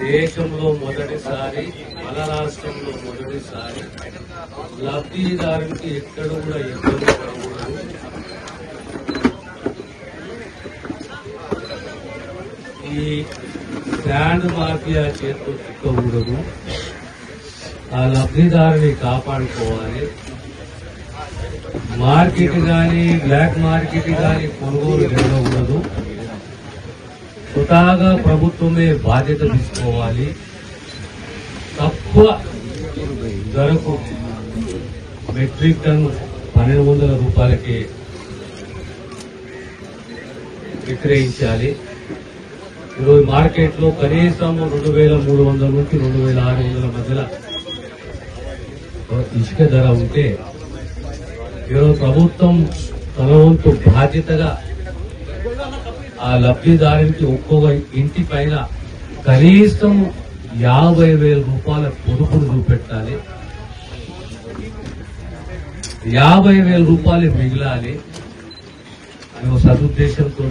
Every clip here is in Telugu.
దేశంలో మొదటిసారి మన రాష్ట్రంలో మొదటిసారి లబ్ధిదారునికి ఎక్కడ కూడా ఇబ్బంది పడకూడదు. ఈ బ్రాండ్ మాఫియా చేతితో చిక్కకూడదు ఆ లబ్ధిదారుని కాపాడుకోవాలి. మార్కెట్ కానీ బ్లాక్ మార్కెట్ కానీ కొనుగోలు జరగకూడదు. స్వతహాగా ప్రభుత్వమే బాధ్యత తీసుకోవాలి. తక్కువ ధరకు మెట్రిక్ టన్ పన్నెండు వందల రూపాయలకి విక్రయించాలి. ఈరోజు మార్కెట్లో కనీసం రెండు వేల మూడు వందల నుంచి రెండు వేల ఆరు వందల మధ్యలో ఇసుక ధర ఉంటే ఈరోజు ప్రభుత్వం తన వంతు బాధ్యతగా ఆ లబ్ధిదారునికి ఒక్కొక్క ఇంటి పైన కనీసం యాభై వేల రూపాయల పొదుపును చూపెట్టాలి. యాభై వేల రూపాయలు మిగిలాలి. అనే సదుద్దేశంతో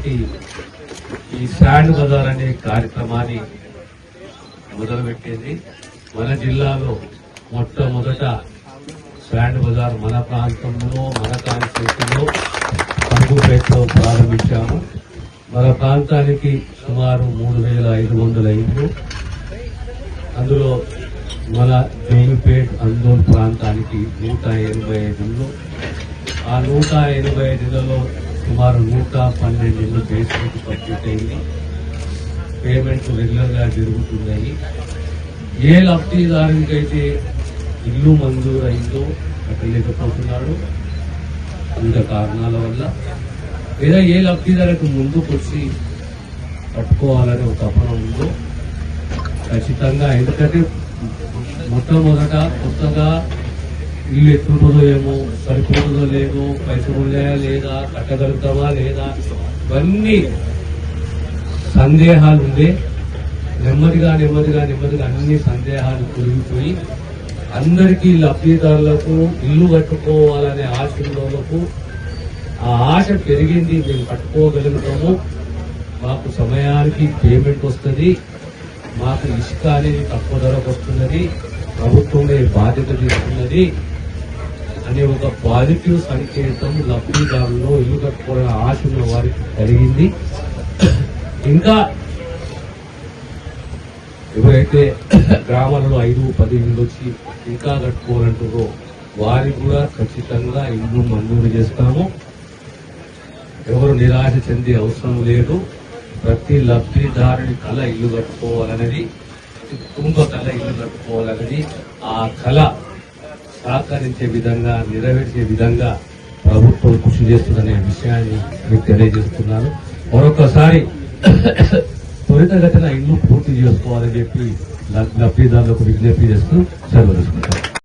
ఈ శాండ్ బజార్ అనే కార్యక్రమాన్ని మొదలుపెట్టింది. మన జిల్లాలో మొట్టమొదట శాండ్ బజార్ మన ప్రాంతంలో మన కాన్స్టిట్యూషన్లో కంగుపేటలో ప్రారంభించాము. మన ప్రాంతానికి సుమారు మూడు వేల ఐదు వందల ఇళ్ళు అందులో మన జోగిపేట్ అందోల్ ప్రాంతానికి నూట ఎనభై ఐదు ఇళ్ళు ఆ నూట ఎనభై ఐదులలో సుమారు నూట పన్నెండు ఇళ్ళు బేస్మెంట్ కంప్లీట్ అయింది. పేమెంట్స్ రెగ్యులర్గా జరుగుతున్నాయి. ఏ లబ్ధిదారునికైతే ఇల్లు మంజూరు అయిందో కట్టలేకపోతున్నాడు వివిధ కారణాల వల్ల లేదా ఏ లబ్ధిదారులకు ముందుకు వచ్చి కట్టుకోవాలనే ఒక తపన ఉందో. ఖచ్చితంగా ఎందుకంటే మొట్టమొదట కొత్తగా ఇల్లు ఎత్తుంటుందో ఏమో సరిపోతుందో లేదో పైసలు ఉన్నాయా లేదా కట్టగలుగుతామా లేదా ఇవన్నీ సందేహాలు ఉండే నెమ్మదిగా నెమ్మదిగా నెమ్మదిగా అన్ని సందేహాలు కురిగిపోయి అందరికీ లబ్ధిదారులకు ఇల్లు కట్టుకోవాలనే ఆశలకు ఆ ఆశ పెరిగింది మేము కట్టుకోగలుగుతాము మాకు సమయానికి పేమెంట్ వస్తుంది మాకు ఇసుక అనేది తక్కువ ధరకు వస్తున్నది ప్రభుత్వమే బాధ్యత తీసుకున్నది అనే ఒక పాజిటివ్ సంకేతం లబ్ధిదారుల్లో ఇల్లు కట్టుకోవాలని ఆశ ఉన్న వారికి కలిగింది. ఇంకా ఎవరైతే గ్రామాలలో ఐదు పది ఇళ్ళు వచ్చి ఇంకా కట్టుకోవాలంటారో వారికి కూడా ఖచ్చితంగా ఇల్లు మంజూరు చేస్తాము. ఎవరు నిరాశ చెందే అవసరం లేదు. ప్రతి లబ్ధిదారుని కళ ఇల్లు కట్టుకోవాలనేది ప్రతి కుటుంబ కళ ఇల్లు కట్టుకోవాలనేది ఆ కళ సహకరించే విధంగా నెరవేర్చే విధంగా ప్రభుత్వం కృషి చేస్తుందనే విషయాన్ని మీకు తెలియజేస్తున్నాను. మరొకసారి త్వరితగతిన ఇల్లు పూర్తి చేసుకోవాలని చెప్పి లబ్ధిదారులకు విజ్ఞప్తి చేస్తూ సెలవు తీసుకుంటాను